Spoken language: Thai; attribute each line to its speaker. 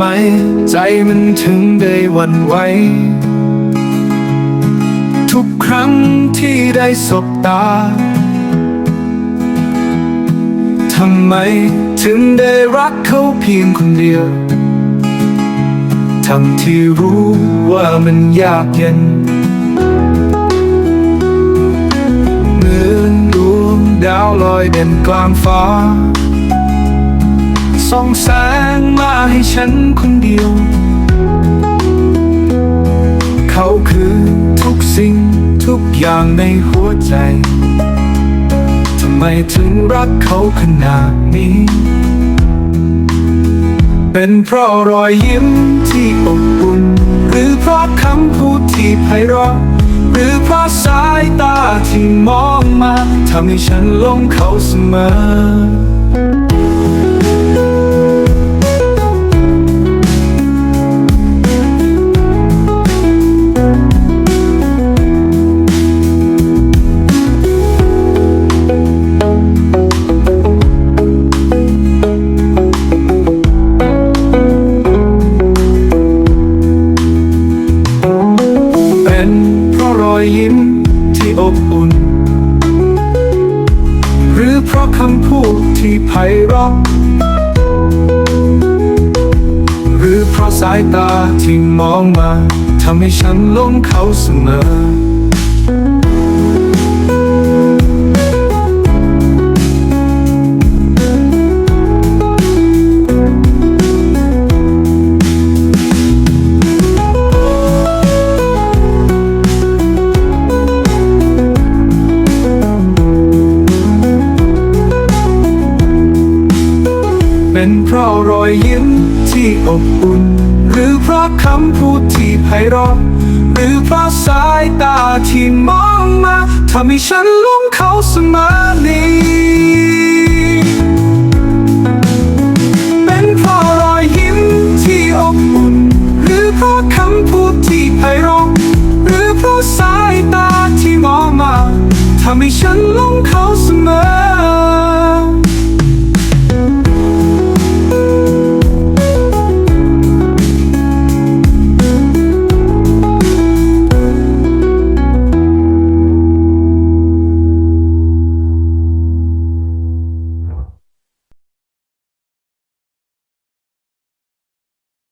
Speaker 1: มันถึงได้วันไหว ทุกครั้งที่ได้สบตา ทำไมถึงได้รักเขาเพียงคนเดียว ทั้งที่รู้ว่ามันยากเย็นเหมือนดวงดาวลอยเด่นกลางฟ้า ส่องแสงมาให้ฉันคนเดียว เขาคือทุกสิ่งทุกอย่างในหัวใจ ทำไมถึงรักเขาขนาดนี้ เป็นเพราะรอยยิ้มที่อบอุ่น หรือเพราะคำพูดที่ไพเราะหรือเพราะสายตาที่มองมาทำให้ฉันหลงเขาเสมอ อบอุ่น หรือเพราะคำพูดที่ไพเราะหรือเพราะสายตาที่มองมาทำให้ฉันหลงเขาเสมอ เป็นเพราะรอยยิ้มที่อบอุ่น หรือเพราะคำพูดที่ไพเราะหรือเพราะสายตาที่มองมาทำให้ฉันหลงเขาเสมอนี้เป็นเพราะรอยยิ้มที่อบอุ่น หรือเพราะคำพูดที่ไพเราะหรือเพราะสายตาที่มองมาทำให้ฉันหลงเขา